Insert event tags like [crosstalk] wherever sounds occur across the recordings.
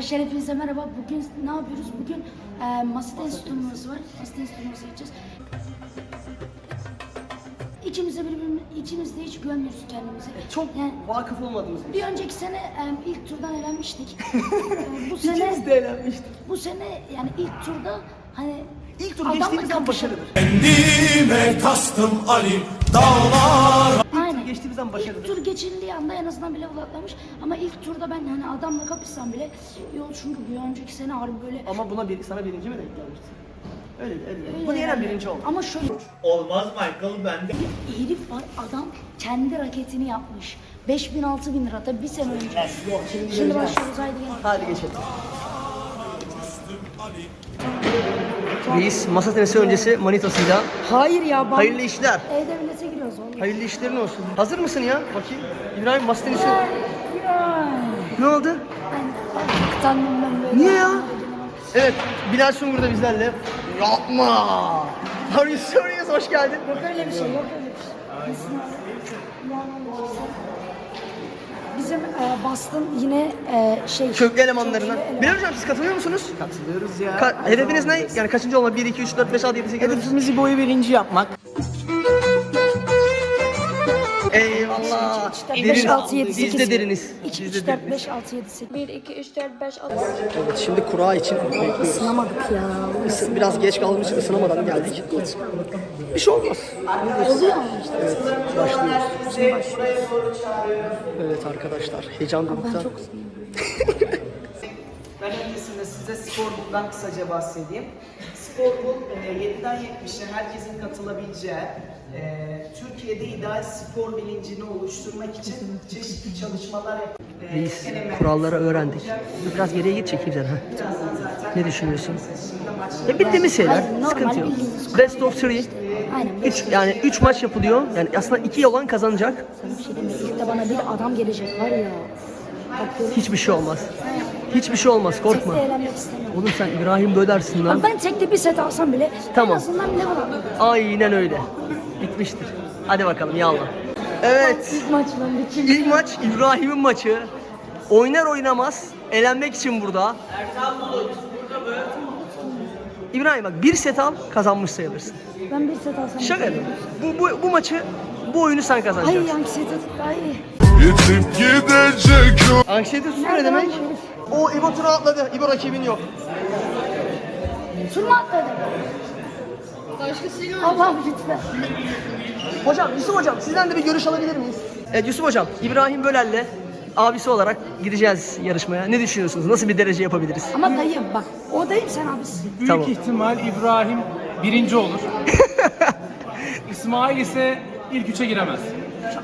Arkadaşlar hepinize merhaba. Bugün ne yapıyoruz? Bugün e, masa tenisi turnuvası var. Masa tenisi turnuvası gideceğiz. İkimiz de birbirimize, ikimiz de hiç güvenmiyoruz kendimize. Çok Yani vakıf olmadığımız bir bir önceki sene e, ilk turdan elenmiştik. [laughs] E, bu sene İkimiz de eğlenmiştik. bu sene yani ilk turda hani İlk tur geçtiğimiz an başarıdır. Kendime kastım Ali dağlar Aynen. geçtiğimiz an başarıdır. İlk tur geçildiği anda en azından bile atlamış. Ama ilk turda ben hani adamla kapışsam bile olur çünkü bir önceki sene harbi böyle Ama buna bir, sana birinci mi denk gelmişti? Öyle öyle. öyle Bunu yenen yani. birinci oldu. Ama şöyle Olmaz Michael bende bir herif var adam kendi raketini yapmış. 5000 6000 lira tabii bir sene önce. Yok, şimdi Şimdi başlıyoruz haydi gel. Hadi geçelim. Reis masa tenisi öncesi manitasıyla Hayır ya ben hayırlı işler. E-Devlet'e giriyoruz oğlum. Hayırlı işlerin olsun. Hazır mısın ya? Bakayım. İbrahim masa tenisi. Ne oldu? Ben kıtandım ben böyle. Niye ya? Evet. Bilal Sungur da bizlerle. Yapma. Are you serious? Hoş geldin. Yok öyle bir şey yok öyle bir şey. Nesin abi? Yani öyle bir şey. Bizim e, Boston yine e, şey... Köklü elemanlarına. köklü eleman. Bilal hocam siz katılıyor musunuz? Katılıyoruz ya. Ka- hedefiniz ne? Yani kaçıncı olma? 1, 2, 3, 4, 5, 6, 7, 8, 9. Hedefimizi boyu birinci yapmak. Eyvallah. 2, 3, 4, 5, 6, 7, Biz 8. de deriniz. 2, Biz 3, de 4, deriniz. 5, 6, 7, 8. 1, 2, 3, 4, 5, 6. Evet şimdi kura için bekliyoruz. Isınamadık ya. Isı- Biraz geç kaldığımız için ısınamadan geldik. Bir şey olmaz. Oluyor işte. Evet başlıyoruz. Evet arkadaşlar heyecan dorukta. Çok ısınıyorum. [laughs] Ben öncesinde size Sporbook'dan kısaca bahsedeyim. Sporbook e, 7'den 70'e herkesin katılabileceği, e, Türkiye'de ideal spor bilincini oluşturmak için çeşitli çalışmalar yap- e, Biz kuralları öğrendik. Biraz geriye git çekeyim zaten Ne düşünüyorsun? Ya bittiğimiz şeyler. Hayır, normal Sıkıntı yok. bildiğimiz Best of three. Aynen. Üç, yani 3 maç yapılıyor. Yani aslında 2 olan kazanacak. Bir şey demiyorum. İlk de bana bir adam gelecek var ya. Bak görüyor Hiçbir şey olmaz. Hiçbir şey olmaz korkma. Tekte eğlenmek istemiyorum. Oğlum sen İbrahim Bödersin lan. Bak ben tekte bir set alsam bile Tamam. en azından ne var? Aynen öyle. Bitmiştir. Hadi bakalım yallah. Evet. İlk maç ben bitirdim. İlk maç İbrahim'in maçı. Oynar oynamaz elenmek için burada. İbrahim bak bir set al kazanmış sayılırsın. Ben bir set alsam. Şaka yapıyorum. Bu, bu, bu maçı bu oyunu sen Hayır kazanacaksın. yank seti daha iyi. Gidecek o Anksiyete tutma ne Nerede demek? bu herif? O İbo tura atladı. İbo rakibin yok. Tur mu atladı? Allah'ım lütfen. Hocam Yusuf hocam sizden de bir görüş alabilir miyiz? Evet Yusuf hocam İbrahim Böler'le abisi olarak gideceğiz yarışmaya. Ne düşünüyorsunuz? Nasıl bir derece yapabiliriz? Ama dayım bak o dayım sen abisin. Büyük Tamam. ihtimal İbrahim birinci olur. [laughs] İsmail ise ilk üçe giremez.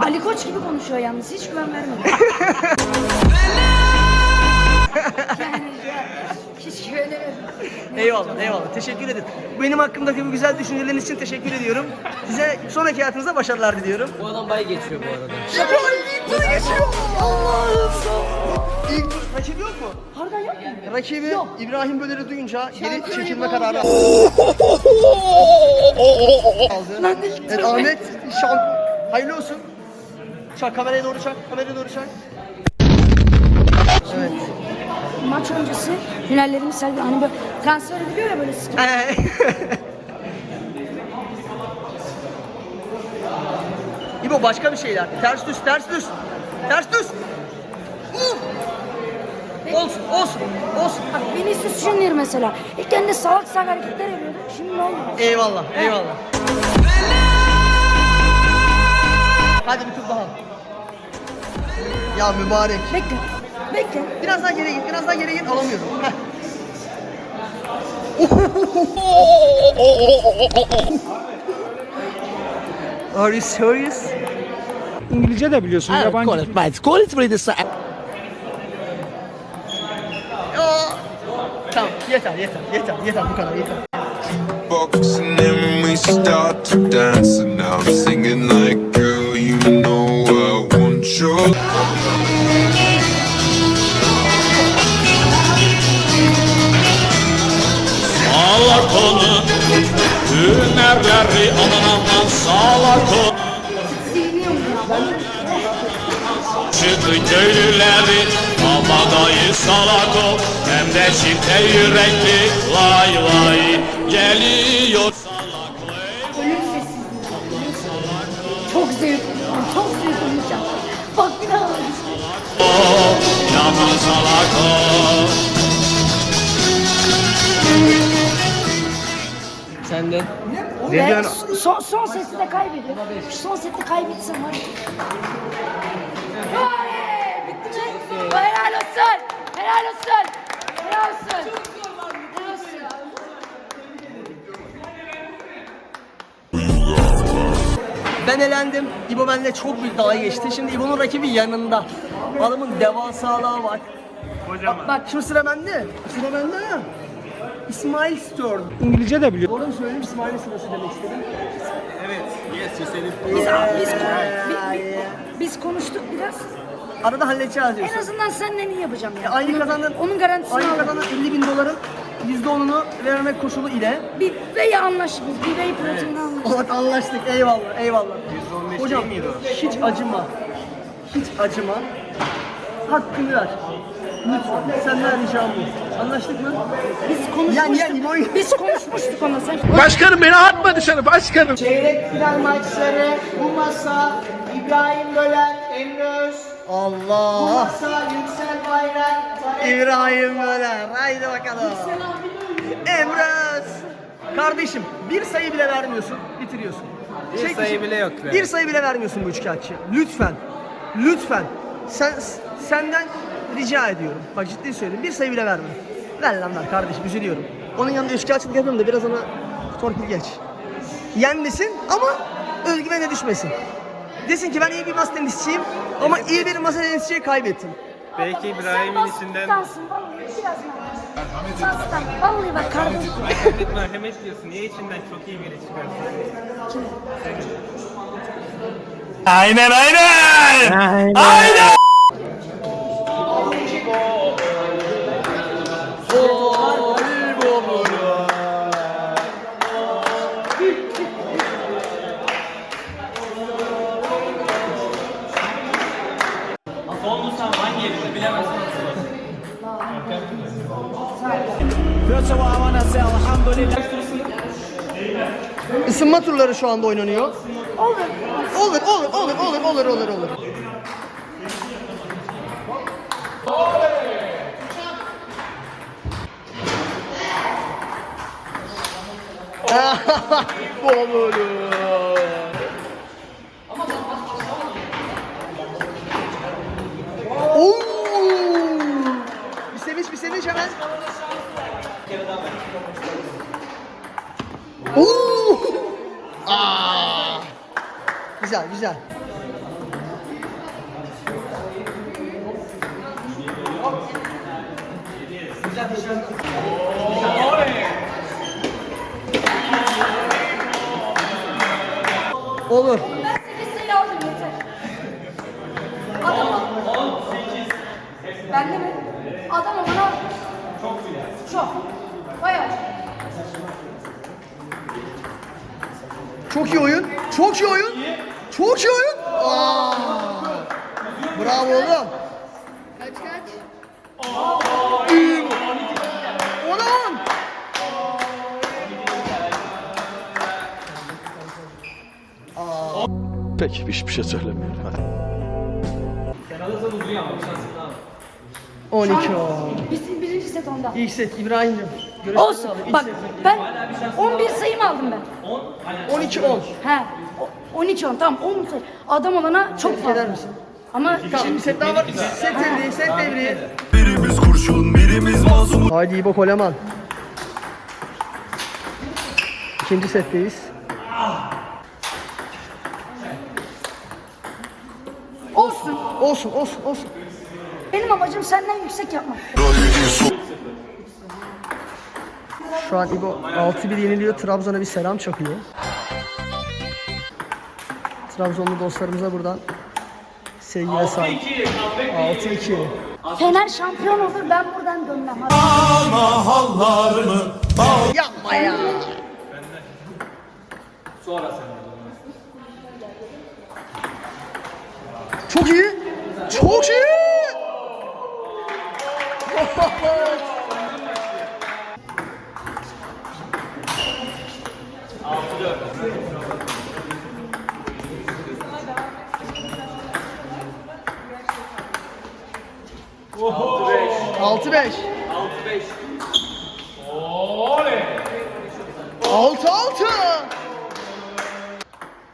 Ali Koç gibi konuşuyor yalnız hiç güven vermedi. [laughs] hiç güvenemedim. Eyvallah, eyvallah. Teşekkür ederim. Benim hakkımdaki bu güzel düşünceleriniz için teşekkür ediyorum. Size sonraki hayatınızda başarılar diliyorum. Bu adam bay geçiyor bu arada. Şaka ilk tur geçiyor. Allah'ım. İlk tur rakibi yok mu? Harbiden yok mu? Rakibi İbrahim Böler'i duyunca geri çekilme kararı aldı. Evet, Ahmet şamp hayırlı olsun. Çak kameraya doğru çak, kameraya doğru çak. Evet. Maç öncesi hünerlerimiz sergi hani böyle transfer ediliyor ya böyle İbo başka bir şeyler. Ters düz, ters düz. Ters düz. Uf! Olsun, olsun, olsun. Bak Vinicius Junior mesela. İlk kendi salak salak hareketler yapıyordu. Şimdi ne oldu? Eyvallah, eyvallah. Hadi bir tur daha. Ya mübarek. Bekle. Bekle. Biraz daha geri git, biraz daha geri git. Alamıyorum. Heh. [laughs] Are you serious? İngilizce de biliyorsun. yabancı. Aa! Tamam, yeter, yeter, yeter, yeter bu kadar yeter. box and then we start to dance and now I'm singing like girl you know I want your konu Hünerleri aman aman sağlar konu çıktı köylüleri Kabadayı salak o hem de çifte yürekli Vay vay geliyor salak vay. Ölüm sessizliği. Çok zevkli. Çok zevkli olacak. Bak bir daha. Yaman salak o Sen de. Ve son, son seti de kaybediyor. Şu son seti kaybetsin var. Oley! Bitti mi? Helal olsun. Helal olsun. Helal olsun. Helal olsun. Ben elendim. İbo benimle çok büyük dalga geçti. Şimdi İbo'nun rakibi yanında. Adamın devasalığı var. Bak, bak şu sıra bende. Sıra bende ha. İsmail Stewart. İngilizce de biliyor. Doğru mu söyleyeyim İsmail sırası demek istedim. Biz, biz, biz, biz konuştuk biraz. Arada halledeceğiz En diyorsun. azından seninle iyi yapacağım ya. Aynı Onun- kazandın. Onun garantisini Aynı aldım. kazanan 50 bin doların %10'unu vermek koşulu ile. Bir whey anlaştık biz. Bir whey proteini anlaştık. Evet anlaştık. Eyvallah, eyvallah. Hocam hiç acıma. Hiç acıma. Hakkını ver. Lütfen. Senden ricam bu. Anlaştık mı? Biz Yani, yani, konuşmuştuk. boy- Biz konuşmuştuk onunla. Sen Başkanım beni atma dışarı başkanım. Çeyrek final maçları bu masa İbrahim Bölen, Emre Öz, bu Allah. masa Yüksel Bayrak, Tarek İbrahim Böler. Haydi bakalım. Emrez. Kardeşim bir sayı bile vermiyorsun. Bitiriyorsun. Bir sayı bile yok. Bir sayı bile vermiyorsun bu üçkağıtçıya. Lütfen. Lütfen. Sen senden rica ediyorum. Bak ciddi söylüyorum. Bir sayı bile verme. Ver lan ver kardeşim üzülüyorum. Onun yanında üçkağıtçılık yapıyorum da biraz ona torpil geç. Yenmesin ama özgüvene düşmesin. Desin ki ben iyi bir masa tenisçiyim ama iyi bir masa tenisçiyi kaybettim. Belki İbrahim'in içinden vallahi biraz daha. Sen stan. Vallahi bak kardeşim. merhamet merhamet diyorsun. Niye içinden çok iyi biri çıkarsın? Aynen aynen Aynen Isınma turları şu anda oynanıyor. Olur. Olur, olur, olur, olur, olur, olur, olur. [laughs] Oo! Bir sevinç, bir sevinç hemen. Oo! Aa! Güzel, güzel. Olur. Ben 8 sayı aldım yeter. Adam ol. Ben de mi? Adam ol bana. Çok Çok. Bayağı. Çok iyi oyun. Çok iyi oyun. Çok iyi oyun. Aa! Bravo oğlum. Kaç kaç? On. Peki hiçbir şey söylemiyorum 12 on. Biz, birinci set onda. İlk set İbrahim'cim. Olsun. Bak ben 11 sayımı aldım ben. 12 10. He. o- 12 10 tamam 10 sayı. Adam olana çok fazla. misin? Ama bir set daha var. Set devriye, set devriye. Birimiz kurşun, birimiz masum. Haydi İbo Koleman. İkinci setteyiz. olsun. Olsun, olsun, olsun. Benim amacım senden yüksek yapmak. Şu an İbo 6-1 yeniliyor. Trabzon'a bir selam çakıyor. Trabzonlu dostlarımıza buradan sevgi ve saygı. 6-2. Fener şampiyon olur ben buradan dönmem. Hadi. Yapma ya. Çok iyi. Çok iyi. Beş. Altı beş. Altı altı.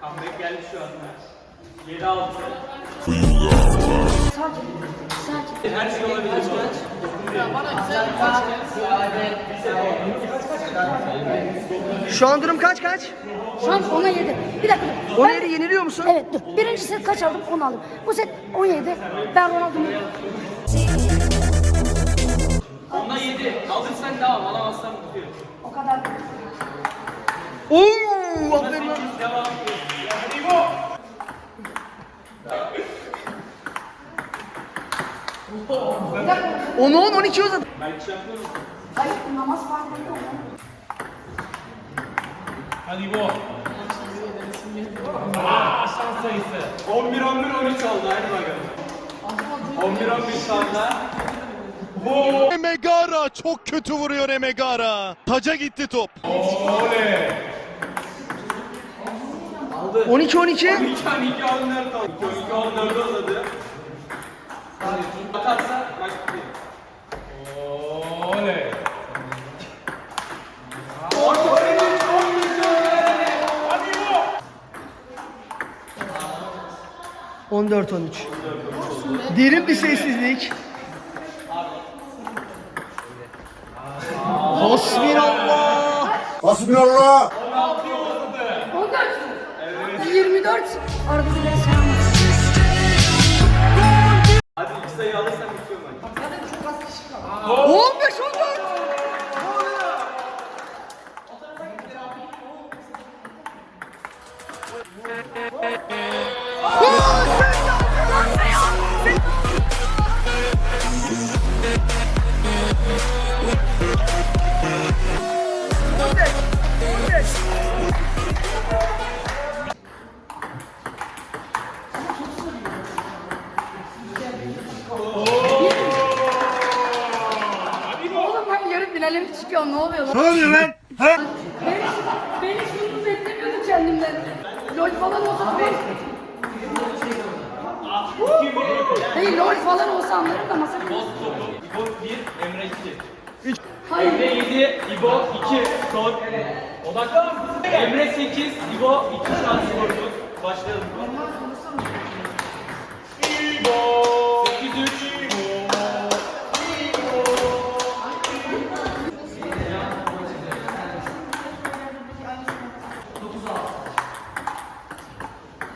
Comeback geldi şu an. 7-6. Sakin. Sakin. Her şey olabilir. Şu an durum kaç kaç? Şu an 10'a 7. Bir dakika. dur. O Ben- neri yeniliyor musun? Evet dur. Birinci set kaç aldım? 10 aldım. Bu set 17. Ben Ronaldo'nu Onda 7. Alırsan devam. Alamazsan bitiyor. o kadar. Oo, aferin lan. Devam. Onu 10 12 uzadı. Hayır namaz farkında mı? Hadi bu. Aa şans sayısı. 11 11 13 oldu. Hadi bakalım. 11 11 şu anda. Emegara çok kötü vuruyor Emegara. Taca gitti top. 12 12. 2 tane 2 alın 4 oldu. 2 alın 4 14 13. Derin bir sessizlik. Hasbinallah. Hasbinallah. 14. 24. Arada bir selam. Oluyor lan? Ne oluyor lan? Ha? Ben, ben hiç bunu beklemiyordum kendimden. LOL falan olsa tamam. Hey LOL falan olsa anlarım da masa İbo 1, Emre 2. Hayır. Emre 7, İbo 2. Son. Odaklan. Emre 8, İbo 2 şans skorumuz. Başlayalım. İbo.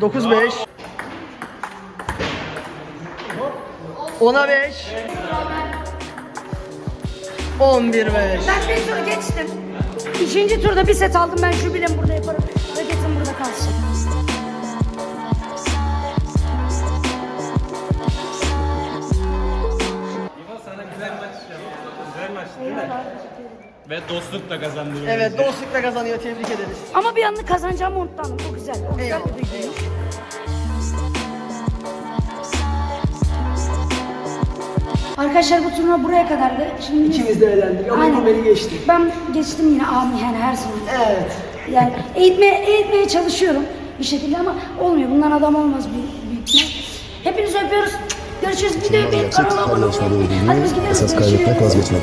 9 5. 10'a 5. 11 5. Ben bir tur geçtim. İkinci turda bir set aldım ben şu bilim burada yaparım. Raketim burada kalsın. Sana güzel maç. Güzel maçtı değil mi? Ve dostlukla kazandırıyor. Evet dostlukla kazanıyor tebrik ederiz. Ama bir anlık kazanacağımı unuttum. O güzel. O güzel bir duyguymuş. Arkadaşlar bu turnuva buraya kadardı. Şimdi İkimiz de eğlendik ama Aynen. beni geçti. Ben geçtim yine abi yani her zaman. Evet. Yani eğitmeye, eğitmeye çalışıyorum bir şekilde ama olmuyor. Bundan adam olmaz büyük, büyük ihtimal. Hepinizi öpüyoruz. Görüşürüz. Videoyu beğenip kanala abone olmayı. Hadi biz gidiyoruz. Esas Görüşürüz. kaybetmek vazgeçmek.